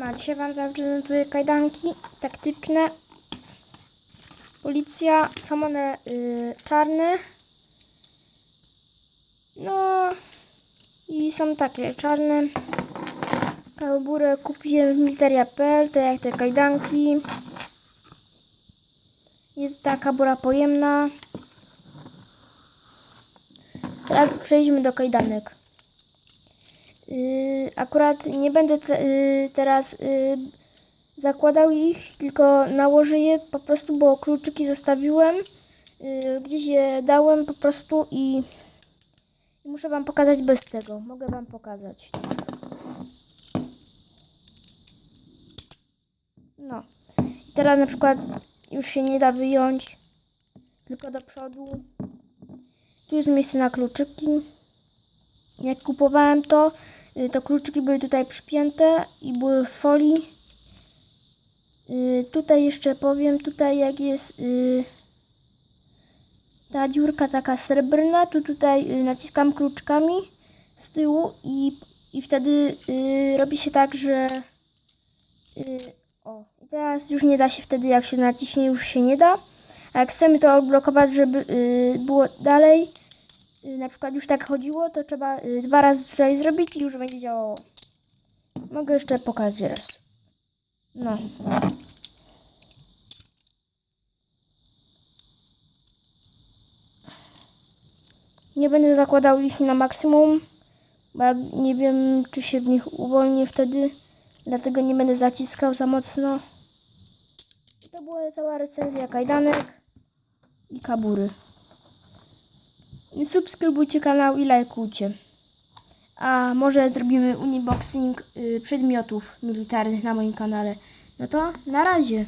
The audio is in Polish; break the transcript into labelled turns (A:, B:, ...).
A: Siema, dzisiaj Wam zaprezentuję kajdanki taktyczne. Policja, są one y, czarne. No i są takie czarne. Kalaburę kupiłem w militaria.pl, tak jak te kajdanki. Jest ta kabura pojemna. Teraz przejdźmy do kajdanek. Yy, akurat nie będę te, yy, teraz yy, zakładał ich, tylko nałożę je po prostu, bo kluczyki zostawiłem. Yy, gdzieś je dałem po prostu i, muszę Wam pokazać bez tego. Mogę Wam pokazać. No. I teraz na przykład już się nie da wyjąć, tylko do przodu. Tu jest miejsce na kluczyki. Jak kupowałem to, y, to kluczyki były tutaj przypięte i były w folii. Y, Tutaj jeszcze powiem, tutaj jak jest y, ta dziurka taka srebrna, to tutaj y, naciskam kluczkami z tyłu i, i wtedy y, robi się tak, że y, o, teraz już nie da się wtedy jak się naciśnie, już się nie da. A jak chcemy to odblokować, żeby y, było dalej, y, na przykład już tak chodziło, to trzeba y, dwa razy tutaj zrobić i już będzie działało. Mogę jeszcze pokazać raz. No. Nie będę zakładał ich na maksimum, bo ja nie wiem, czy się w nich uwolnię wtedy, dlatego nie będę zaciskał za mocno. I to była cała recenzja kajdanek i kabury. Subskrybujcie kanał i lajkujcie. A może zrobimy unboxing y, przedmiotów militarnych na moim kanale. No to na razie.